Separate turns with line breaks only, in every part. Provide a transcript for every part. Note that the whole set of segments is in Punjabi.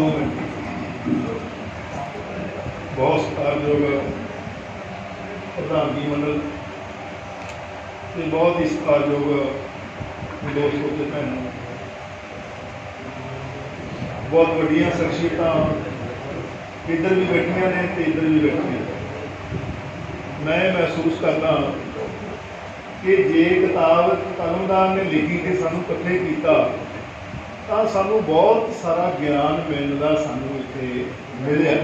ਦੋ ਬਹੁਤ ਸਤਿਕਾਰਯੋਗ ਪ੍ਰਧਾਨ ਜੀ ਮੰਡਲ ਤੇ ਬਹੁਤ ਹੀ ਸਤਿਕਾਰਯੋਗ ਦੋਸਤੋ ਤੇ ਭੈਣੋ। ਬਹੁਤ ਵੱਡੀਆਂ ਸ਼ਖਸੀਅਤਾਂ ਇੱਧਰ ਵੀ ਬੈਠੀਆਂ ਨੇ ਤੇ ਇੱਧਰ ਵੀ ਬੈਠੀਆਂ ਮੈਂ ਮਹਿਸੂਸ ਕਰਦਾ ਕਿ ਜੇ ਕਿਤਾਬ ਕਲਮਦਾਰ ਨੇ ਲਿਖੀ ਤੇ ਸਾਨੂੰ ਇਕੱਠੇ ਕੀਤਾ ਤਾਂ ਸਾਨੂੰ ਬਹੁਤ ਸਾਰਾ ਗਿਆਨ ਮਿਲਣ ਦਾ ਸਾਨੂੰ ਇੱਥੇ ਮਿਲਿਆ।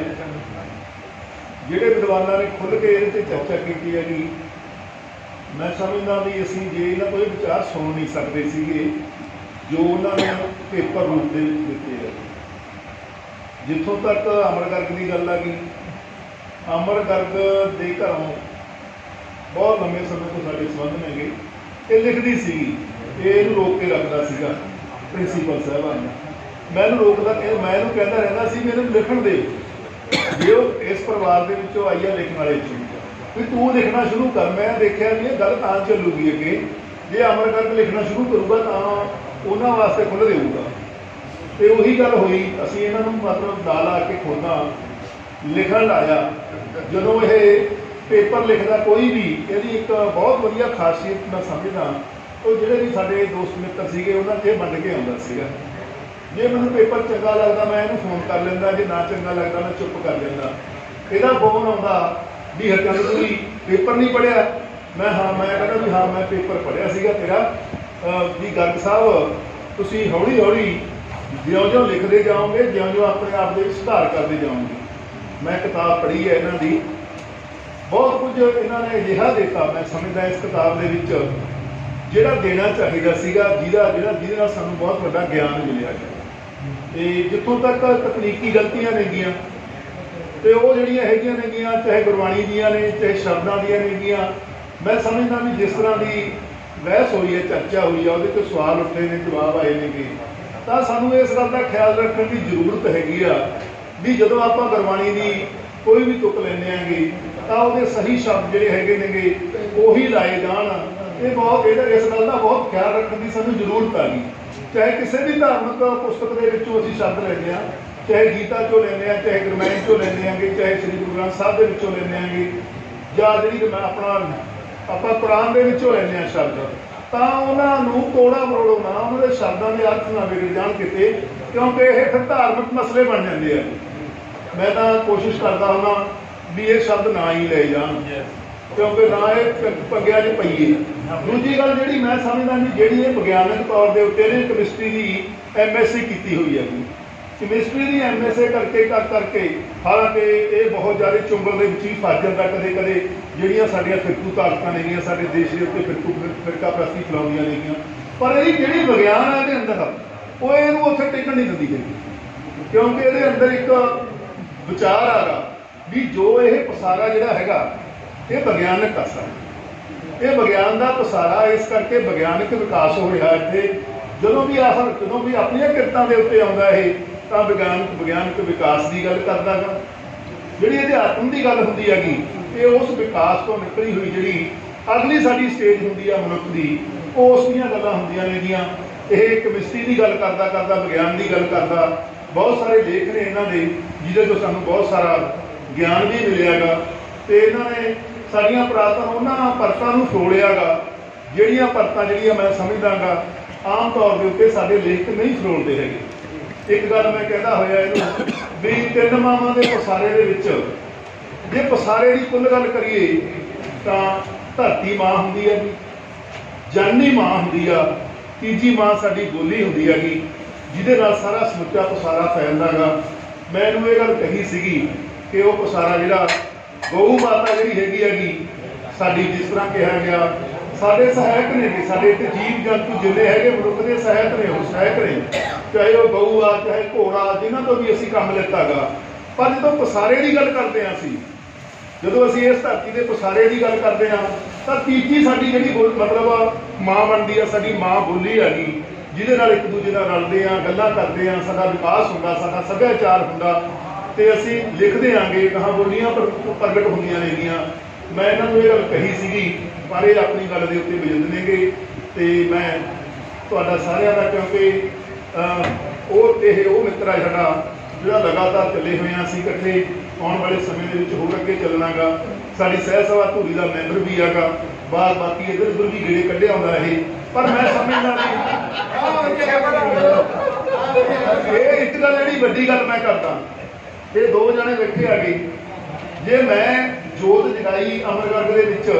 ਜਿਹੜੇ ਵਿਦਵਾਨਾਂ ਨੇ ਖੁੱਲ੍ਹ ਕੇ ਇਹਦੇ ਤੇ ਚਰਚਾ ਕੀਤੀ ਹੈਗੀ ਮੈਂ ਸਮਝਦਾ ਵੀ ਅਸੀਂ ਜੇ ਇਹਨਾਂ ਤੋਂ ਇਹ ਵਿਚਾਰ ਸੁਣ ਨਹੀਂ ਸਕਦੇ ਸੀਗੇ, ਜੋ ਉਹਨਾਂ ਨੇ ਪੇਪਰ ਰੂਪ ਦੇ ਵਿੱਚ ਦਿੱਤੇ ਆ। ਜਿੱਥੋਂ ਤੱਕ ਅਮਰ ਗਰਗ ਦੀ ਗੱਲ ਆ ਗਈ ਅਮਰ ਗਰਗ ਦੇ ਘਰੋਂ ਬਹੁਤ ਲੰਮੇ ਸਮੇਂ ਤੋਂ ਸਾਡੇ ਸੰਬੰਧ ਨੇਗੇ। ਇਹ ਲਿਖਦੀ ਸੀਗੀ, ਇਹ ਇਹਨੂੰ ਰੋਕ ਕੇ ਰੱਖਦਾ ਸੀਗਾ। ਪ੍ਰਿੰਸੀਪਲ ਸਾਹਿਬਾਨ ਨੇ। ਮੈਂ ਇਹਨੂੰ ਰੋਕਦਾ ਕਿ ਮੈਂ ਇਹਨੂੰ ਕਹਿੰਦਾ ਰਹਿੰਦਾ ਸੀ ਮੈਨੂੰ ਲਿਖਣ ਦੇ। ਜੇ ਉਹ ਇਸ ਪਰਿਵਾਰ ਦੇ ਵਿੱਚੋਂ ਆਈ ਆ ਲਿਖਣ ਵਾਲੇ ਚੋਂ ਵੀ ਤੂੰ ਲਿਖਣਾ ਸ਼ੁਰੂ ਕਰ, ਮੈਂ ਦੇਖਿਆ ਵੀ ਇਹ ਗੱਲ ਤਾਂ ਚੱਲੂਗੀ ਅੱਗੇ। ਜੇ ਅਮਰ ਕਰਕੇ ਲਿਖਣਾ ਸ਼ੁਰੂ ਕਰੂਗਾ ਤਾਂ ਉਹਨਾਂ ਵਾਸਤੇ ਖੁੱਲ੍ਹ ਦੇਊਗਾ। ਤੇ ਉਹੀ ਗੱਲ ਹੋਈ, ਅਸੀਂ ਇਹਨਾਂ ਨੂੰ ਮਤਲਬ ਨਾਲ ਆ ਕੇ ਖੋਦਾ ਲਿਖਣ ਲਾਇਆ। ਜਦੋਂ ਇਹ ਪੇਪਰ ਲਿਖਦਾ ਕੋਈ ਵੀ, ਇਹਦੀ ਇੱਕ ਬਹੁਤ ਵਧੀਆ ਖਾਸੀਅਤ ਮੈਂ ਸਮਝਦਾ। ਉਹ ਜਿਹੜੇ ਵੀ ਸਾਡੇ ਦੋਸਤ ਮਿੱਤਰ ਸੀਗੇ, ਉਹਨਾਂ 'ਤੇ ਵੰਡ ਕੇ ਆਉਂਦਾ ਸੀਗਾ। ਜੇ ਮੈਨੂੰ ਪੇਪਰ ਚੰਗਾ ਲੱਗਦਾ, ਮੈਂ ਇਹਨੂੰ ਫੋਨ ਕਰ ਲੈਂਦਾ, ਜੇ ਨਾ ਚੰਗਾ ਲੱਗਦਾ, ਮੈਂ ਚੁੱਪ ਕਰ ਜਾਂਦਾ ਇਹਦਾ ਫੋਨ ਆਉਂਦਾ ਵੀ ਹਰਚੰਦ ਤੁਸੀਂ ਪੇਪਰ ਨਹੀਂ ਪੜਿਆ ਮੈਂ ਹਾਂ, ਮੈਂ ਕਹਿੰਦਾ ਵੀ ਹਾਂ, ਮੈਂ ਪੇਪਰ ਪੜਿਆ ਸੀਗਾ ਤੇਰਾ। ਵੀ ਗਰਗ ਸਾਹਿਬ, ਤੁਸੀਂ ਹੌਲੀ ਹੌਲੀ ਜਿਉਂ-ਜਿਉਂ ਲਿਖਦੇ ਜਾਓਗੇ, ਜਿਉਂ-ਜਿਉਂ ਆਪਣੇ ਆਪ ਦੇ ਸੁਧਾਰ ਕਰਦੇ ਜਾਓਗੇ। ਮੈਂ ਕਿਤਾਬ ਪੜ੍ਹੀ ਹੈ ਇਹਨਾਂ ਦੀ। ਬਹੁਤ ਕੁਝ ਇਹਨਾਂ ਨੇ ਅਜਿਹਾ ਦਿੱਤਾ, ਮੈਂ ਸਮਝਦਾ ਇਸ ਕਿਤਾਬ ਦੇ ਵਿੱਚ। ਜਿਹੜਾ ਦੇਣਾ ਚਾਹੀਦਾ ਸੀਗਾ, ਜਿਹਦਾ ਜਿਹੜਾ ਜਿਹਦੇ ਨਾਲ ਸਾਨੂੰ ਬਹੁਤ ਵੱਡਾ ਗਿਆਨ ਮਿਲਿਆ ਹੈ ਤੇ ਜਿੱਥੋਂ ਤੱਕ ਤਕਨੀਕੀ ਗਲਤੀਆਂ ਨੇਗੀਆਂ, ਤੇ ਉਹ ਜਿਹੜੀਆਂ ਹੈਗੀਆਂ ਨੇਗੀਆਂ, ਚਾਹੇ ਗੁਰਬਾਣੀ ਦੀਆਂ ਨੇ, ਚਾਹੇ ਸ਼ਬਦਾਂ ਦੀਆਂ ਨੇਗੀਆਂ, ਮੈਂ ਸਮਝਦਾ ਵੀ ਜਿਸ ਤਰ੍ਹਾਂ ਦੀ ਬਹਿਸ ਹੋਈ ਹੈ, ਚਰਚਾ ਹੋਈ ਹੈ ਉਹਦੇ ਤੇ ਸਵਾਲ ਉੱਠੇ ਨੇ, ਜਵਾਬ ਆਏ ਨੇਗੇ। ਤਾਂ ਸਾਨੂੰ ਇਸ ਗੱਲ ਦਾ ਖਿਆਲ ਰੱਖਣ ਦੀ ਜ਼ਰੂਰਤ ਹੈਗੀ ਆ ਵੀ ਜਦੋਂ ਆਪਾਂ ਗੁਰਬਾਣੀ ਦੀ ਕੋਈ ਵੀ ਤੁਕ ਲੈਂਦੇ ਆਂਗੇ, ਤਾਂ ਉਹਦੇ ਸਹੀ ਸ਼ਬਦ ਜਿਹੜੇ ਹੈਗੇ ਨੇਗੇ, ਉਹੀ ਲਾਏ ਜਾਣ। ਇਹ ਬਹੁਤ ਇਹਦਾ ਇਸ ਗੱਲ ਦਾ ਬਹੁਤ ਖਿਆਲ ਰੱਖਣ ਦੀ ਸਾਨੂੰ ਜ਼ਰੂਰਤ ਆ ਗਈ। ਚਾਹੇ ਕਿਸੇ ਵੀ ਧਾਰਮਿਕ ਪੁਸਤਕ ਦੇ ਵਿੱਚੋਂ ਅਸੀਂ ਸ਼ਬਦ ਲੈਂਦੇ ਆ ਚਾਹੇ ਗੀਤਾ ਚੋਂ ਲੈਂਦੇ ਆ ਚਾਹੇ ਗੁਰਮਤਿ ਚੋਂ ਲੈਂਦੇ ਆਂਗੇ ਚਾਹੇ ਸ੍ਰੀ ਗੁਰੂ ਗ੍ਰੰਥ ਸਾਹਿਬ ਦੇ ਵਿੱਚੋਂ ਲੈਂਦੇ ਆਂਗੇ ਜਾਂ ਜਿਹੜੀ ਆਪਣਾ ਆਪਾਂ ਕੁਰਾਨ ਦੇ ਵਿੱਚੋਂ ਲੈਂਦੇ ਆ ਸ਼ਬਦ, ਤਾਂ ਉਹਨਾਂ ਨੂੰ ਤੋੜਾ ਮਰੋੜੋ ਨਾ, ਉਹਨਾਂ ਦੇ ਸ਼ਬਦਾਂ ਦੇ ਅਰਥ ਨਾ ਵਿਗੜ ਜਾਣ ਕਿਤੇ, ਕਿਉਂਕਿ ਇਹ ਫਿਰ ਧਾਰਮਿਕ ਮਸਲੇ ਬਣ ਜਾਂਦੇ ਆ। ਮੈਂ ਤਾਂ ਕੋਸ਼ਿਸ਼ ਕਰਦਾ ਹਾਂ ਵੀ ਇਹ ਸ਼ਬਦ ਨਾ ਹੀ ਲੈ ਜਾਣ। ਕਿਉਂਕਿ ਨਾ ਇਹ ਪ- ਪੰਗਿਆਂ 'ਚ ਪਈਏ ਦੂਜੀ ਗੱਲ ਜਿਹੜੀ ਮੈਂ ਸਮਝਦਾ ਵੀ ਜਿਹੜੀ ਇਹ ਵਿਗਿਆਨਕ ਤੌਰ ਦੇ ਉੱਤੇ ਇਹਨੇ ਕੈਮਿਸਟਰੀ ਦੀ ਐਮਐਸਸੀ ਕੀਤੀ ਹੋਈ ਹੈਗੀ ਕੈਮਿਸਟਰੀ ਦੀ ਐਮਐਸਏ ਕਰਕੇ ਕਰ ਕਰਕੇ ਹਾਲਾਂਕਿ ਇਹ ਬਹੁਤ ਜ਼ਿਆਦਾ ਚੁੰਬਲ ਦੇ ਵਿੱਚ ਹੀ ਫਸ ਜਾਂਦਾ ਕਦੇ ਕਦੇ। ਜਿਹੜੀਆਂ ਸਾਡੀਆਂ ਫਿਰਕੂ ਤਾਕਤਾਂ ਨੇਗੀਆਂ ਸਾਡੇ ਦੇਸ਼ ਦੇ ਉੱਤੇ ਫਿਰਕੂ, ਫਿਰਕਾ ਪ੍ਰਸਤੀ ਫੈਲਾਉਂਦੀਆਂ ਨੇਗੀਆਂ ਪਰ ਇਹ ਜਿਹੜੀ ਵਿਗਿਆਨ ਆ ਇਹਦੇ ਅੰਦਰ, ਉਹ ਇਹਨੂੰ ਉੱਥੇ ਟਿਕਣ ਨਹੀਂ ਦਿੰਦੀ ਹੈਗੀ। ਕਿਉਂਕਿ ਇਹਦੇ ਅੰਦਰ ਇੱਕ ਵਿਚਾਰ ਆ ਆਗਾ ਵੀ ਜੋ ਇਹ ਪਸਾਰਾ ਜਿਹੜਾ ਹੈਗਾ ਇਹ ਵਿਗਿਆਨਕ ਅਸਰ ਹੈ। ਇਹ ਵਿਗਿਆਨ ਦਾ ਪਸਾਰਾ ਇਸ ਕਰਕੇ ਵਿਗਿਆਨਕ ਵਿਕਾਸ ਹੋ ਰਿਹਾ ਇੱਥੇ। ਜਦੋਂ ਵੀ ਆਖਰ ਜਦੋਂ ਵੀ ਆਪਣੀਆਂ ਕਿਰਤਾਂ ਦੇ ਉੱਤੇ ਆਉਂਦਾ ਇਹ, ਤਾਂ ਵਿਗਿਆਨਕ ਵਿਗਿਆਨਕ ਵਿਕਾਸ ਦੀ ਗੱਲ ਕਰਦਾ ਗਾ। ਜਿਹੜੀ ਇਹਦੇ ਆਤਮ ਦੀ ਗੱਲ ਹੁੰਦੀ ਹੈਗੀ, ਇਹ ਉਸ ਵਿਕਾਸ ਤੋਂ ਨਿਕਲੀ ਹੋਈ ਜਿਹੜੀ ਅਗਲੀ ਸਾਡੀ ਸਟੇਜ ਹੁੰਦੀ ਆ ਮਨੁੱਖ ਦੀ, ਉਹ ਉਸ ਦੀਆਂ ਗੱਲਾਂ ਹੁੰਦੀਆਂ ਨੇਗੀਆਂ ਇਹ ਕੈਮਿਸਟਰੀ ਦੀ ਗੱਲ ਕਰਦਾ ਕਰਦਾ, ਵਿਗਿਆਨ ਦੀ ਗੱਲ ਕਰਦਾ। ਬਹੁਤ ਸਾਰੇ ਲੇਖ ਨੇ ਇਹਨਾਂ ਦੇ, ਜਿਹਦੇ ਤੋਂ ਸਾਨੂੰ ਬਹੁਤ ਸਾਰਾ ਗਿਆਨ ਵੀ ਮਿਲਿਆਗਾ ਤੇ ਇਹਨਾਂ ਨੇ ਸਾਡੀਆਂ ਪ੍ਰਾਤਾਂ ਉਹਨਾਂ ਪਰਤਾਂ ਨੂੰ ਫਰੋੜਿਆਗਾ ਜਿਹੜੀਆਂ ਪਰਤਾਂ ਜਿਹੜੀਆਂ ਮੈਂ ਸਮਝਦਾਗਾ, ਆਮ ਤੌਰ ਦੇ ਉੱਤੇ ਸਾਡੇ ਲੇਖਕ ਨਹੀਂ ਫਰੋੜਦੇ ਹੈਗੇ। ਇੱਕ ਗੱਲ ਮੈਂ ਕਹਿੰਦਾ ਹੋਇਆ ਇਹਨੂੰ ਵੀ ਤਿੰਨ ਮਾਵਾਂ ਦੇ ਪਸਾਰੇ ਦੇ ਵਿੱਚ ਜੇ ਪਸਾਰੇ ਦੀ ਕੁੱਲ ਗੱਲ ਕਰੀਏ, ਤਾਂ ਧਰਤੀ ਮਾਂ ਹੁੰਦੀ ਹੈ ਜੀ ਜਾਨੀ ਮਾਂ ਹੁੰਦੀ ਆ, ਤੀਜੀ ਮਾਂ ਸਾਡੀ ਬੋਲੀ ਹੁੰਦੀ ਹੈਗੀ, ਜਿਹਦੇ ਨਾਲ ਸਾਰਾ ਸਮੁੱਚਾ ਪਸਾਰਾ ਫੈਲਦਾਗਾ। ਮੈਂ ਇਹਨੂੰ ਇਹ ਗੱਲ ਕਹੀ ਸੀਗੀ ਕਿ ਉਹ ਪਸਾਰਾ ਜਿਹੜਾ ਗਊ ਮਾਤਾ ਜਿਹੜੀ ਹੈਗੀ ਹੈਗੀ ਸਾਡੀ ਜਿਸ ਤਰ੍ਹਾਂ ਕਿਹਾ ਗਿਆ ਸਾਡੇ ਸਹਾਇਕ ਨੇ ਗੇ, ਸਾਡੇ ਤੇ ਜੀਵ ਜੰਤੂ ਜਿੰਨੇ ਹੈਗੇ ਮਨੁੱਖ ਦੇ ਸਹਾਇਕ ਨੇ ਉਹ ਸਹਾਇਕ ਨੇ। ਚਾਹੇ ਉਹ ਗਊ ਆ ਚਾਹੇ ਘੋੜਾ ਜਿਨ੍ਹਾਂ ਤੋਂ ਵੀ ਅਸੀਂ ਕੰਮ ਲਿੱਤਾਗਾ। ਪਰ ਜਦੋਂ ਪਸਾਰੇ ਦੀ ਗੱਲ ਕਰਦੇ ਹਾਂ ਅਸੀਂ ਜਦੋਂ ਅਸੀਂ ਇਸ ਧਰਤੀ ਦੇ ਪਸਾਰੇ ਦੀ ਗੱਲ ਕਰਦੇ ਹਾਂ ਤਾਂ ਤੀਜੀ ਸਾਡੀ ਜਿਹੜੀ ਬੋਲ- ਮਤਲਬ ਮਾਂ ਬਣਦੀ ਆ ਸਾਡੀ ਮਾਂ ਬੋਲੀ ਆ ਹੈਗੀ ਜਿਹਦੇ ਨਾਲ ਇੱਕ ਦੂਜੇ ਨਾਲ ਰਲਦੇ ਆ ਗੱਲਾਂ ਕਰਦੇ ਆ ਸਾਡਾ ਵਿਕਾਸ ਹੁੰਦਾ ਸਾਡਾ ਸੱਭਿਆਚਾਰ ਹੁੰਦਾ ਤੇ ਅਸੀਂ ਲਿਖਦੇ ਆਂਗੇ ਕਹਾਂ ਬੋਲੀਆਂ ਪਰ ਪ੍ਰਗਟ ਹੁੰਦੀਆਂ ਨੇਗੀਆਂ। ਮੈਂ ਇਹਨਾਂ ਨੂੰ ਇਹ ਗੱਲ ਕਹੀ ਸੀਗੀ ਪਰ ਇਹ ਆਪਣੀ ਗੱਲ ਦੇ ਉੱਤੇ ਬਿਜੰਦ ਨੇਗੇ ਤੇ ਮੈਂ ਤੁਹਾਡਾ ਸਾਰਿਆਂ ਦਾ ਕਿਉਂਕਿ ਉਹ ਇਹ ਉਹ ਮਿੱਤਰ ਆ ਸਾਡਾ ਜਿਹੜਾ ਲਗਾਤਾਰ ਚੱਲੇ ਹੋਏ ਹਾਂ ਅਸੀਂ ਇਕੱਠੇ ਆਉਣ ਵਾਲੇ ਸਮੇਂ ਦੇ ਵਿੱਚ ਹੋਰ ਅੱਗੇ ਚੱਲਣਾਗਾ। ਸਾਡੀ ਸਹਿ ਸਭਾ ਧੂਰੀ ਦਾ ਮੈਂਬਰ ਵੀ ਹੈਗਾ ਬਾਅਦ ਬਾਕੀ ਇਧਰ ਉਧਰ ਵੀ ਗੇੜੇ ਕੱਢਿਆ ਹੁੰਦਾ ਇਹ। ਪਰ ਮੈਂ ਸਮਝਦਾ ਇਹ ਇੱਕ ਗੱਲ ਜਿਹੜੀ ਵੱਡੀ ਗੱਲ ਮੈਂ ਕਰਦਾ। ਇਹ ਦੋ ਜਣੇ ਬੈਠੇ ਆ ਗਏ ਜੇ ਮੈਂ ਜੋਤ ਜਗਾਈ ਅਮਰਗੜ੍ਹ ਦੇ ਵਿੱਚ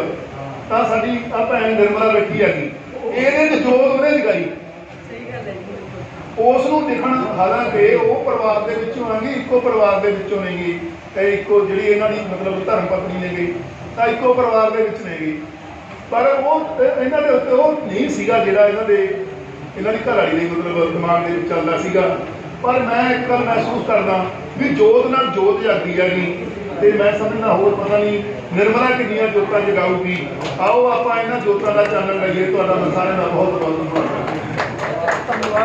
ਤਾਂ ਸਾਡੀ ਆ ਭੈਣ ਨਿਰਮਲਾ ਬੈਠੀ ਹੈਗੀ ਇਹਦੇ ਵਿੱਚ ਜੋਤ ਉਹਨੇ ਜਗਾਈ। ਉਸ ਨੂੰ ਦੇਖਣ ਹਾਲਾਂਕਿ ਉਹ ਪਰਿਵਾਰ ਦੇ ਵਿੱਚੋਂ ਆਂਗੀ ਇੱਕੋ ਪਰਿਵਾਰ ਦੇ ਵਿੱਚੋਂ ਨੇਗੀ ਤੇ ਇੱਕੋ ਜਿਹੜੀ ਇਹਨਾਂ ਦੀ ਮਤਲਬ ਧਰਮ ਪਤਨੀ ਨੇਗੀ ਤਾਂ ਇੱਕੋ ਪਰਿਵਾਰ ਦੇ ਵਿੱਚ ਨੇਗੀ ਪਰ ਉਹ ਇਹ- ਇਹਨਾਂ ਦੇ ਉੱਤੇ ਉਹ ਨਹੀਂ ਸੀਗਾ ਜਿਹੜਾ ਇਹਨਾਂ ਦੇ ਇਹਨਾਂ ਦੀ ਘਰ ਵਾਲੀ ਦੇ ਮਤਲਬ ਦਿਮਾਗ ਦੇ ਵਿੱਚ ਚੱਲਦਾ ਸੀਗਾ। ਪਰ ਮੈਂ ਇੱਕ ਗੱਲ ਮਹਿਸੂਸ ਕਰਦਾ ਵੀ ਜੋਤ ਨਾਲ ਜੋਤ ਜਾਗਦੀ ਹੈਗੀ। ਤੇ ਮੈਂ ਸਮਝਦਾ ਹੋਰ ਪਤਾ ਨਹੀਂ ਨਿਰਮਲਾ ਕਿੰਨੀਆਂ ਜੋਤਾਂ ਜਗਾਊਗੀ। ਆਓ ਆਪਾਂ ਇਹਨਾਂ ਜੋਤਾਂ ਦਾ ਚਾਨਣ ਲਈਏ। ਤੁਹਾਡਾ ਸਾਰਿਆਂ ਦਾ ਬਹੁਤ ਬਹੁਤ ਧੰਨਵਾਦ।